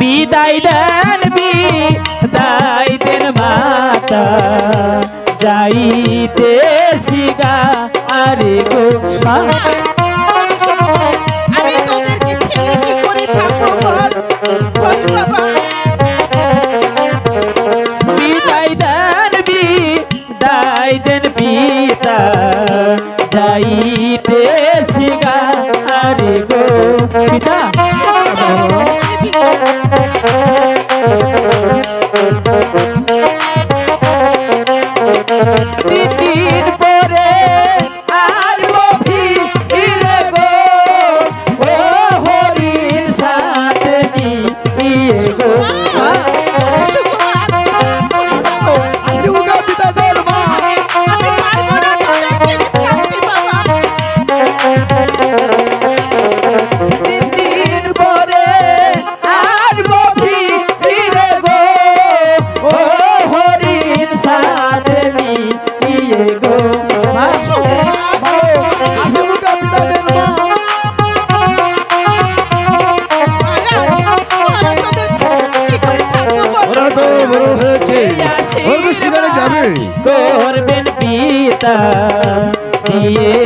বিদায় দেন বিদায় দেন মাতা। যাইতে শিগা আরে গো হইতে